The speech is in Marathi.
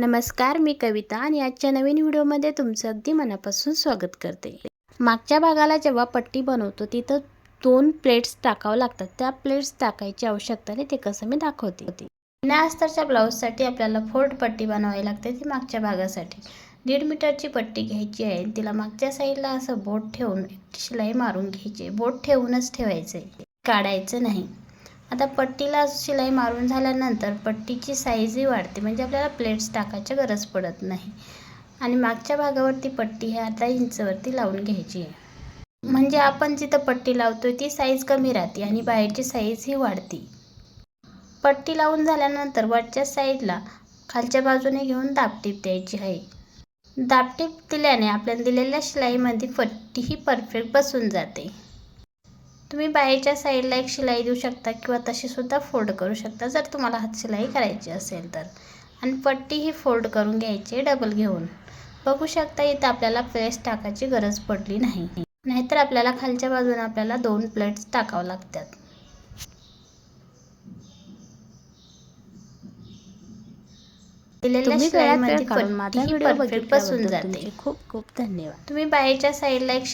नमस्कार मी कविता आणि आजच्या नवीन व्हिडिओमध्ये तुमचं अगदी मनापासून स्वागत करते. मागच्या भागाला जेव्हा पट्टी बनवतो तिथं दोन प्लेट्स टाकावं लागतात. त्या प्लेट्स टाकायची आवश्यकता नाही ते कसं मी दाखवते. होती बिना ब्लाऊजसाठी आपल्याला फोल्ड पट्टी बनवावी लागते ती मागच्या भागासाठी. दीड मीटरची पट्टी घ्यायची आहे तिला मागच्या साईडला असं बोट ठेवून शिलाई मारून घ्यायची बोट ठेवूनच ठेवायचं आहे काढायचं नाही. आता पट्टीला शिलाई मारून झाल्यानंतर पट्टीची साईजही वाढते. म्हणजे आपल्याला प्लेट्स टाकायची गरज पडत नाही. आणि मागच्या भागावरती पट्टी ही अर्धा इंचवरती लावून घ्यायची आहे. म्हणजे आपण जिथं पट्टी लावतोय ती साईज कमी राहते आणि बाहेरची साईज ही वाढते. पट्टी लावून झाल्यानंतर वरच्या साईडला खालच्या बाजूने घेऊन दाबटीप द्यायची आहे. दाबटीप दिल्याने आपल्याला दिलेल्या शिलाईमध्ये पट्टी ही परफेक्ट बसून जाते. तुम्ही बाहेरच्या साईडला एक शिलाई देऊ शकता किंवा तशी सुद्धा फोल्ड करू शकता जर तुम्हाला हात शिलाई करायची असेल तर. आणि पट्टी ही फोल्ड करून घ्यायची डबल घेऊन. बघू शकता इथं आपल्याला प्लेट्स टाकायची गरज पडली नाही. नाहीतर आपल्याला खालच्या बाजूने आपल्याला दोन प्लेट्स टाकावं लागतात. दिलेल्या शिलाईमध्ये पट्टी ही बसून जाते. खूप खूप धन्यवाद. तुम्ही बाहेरच्या साईडला एक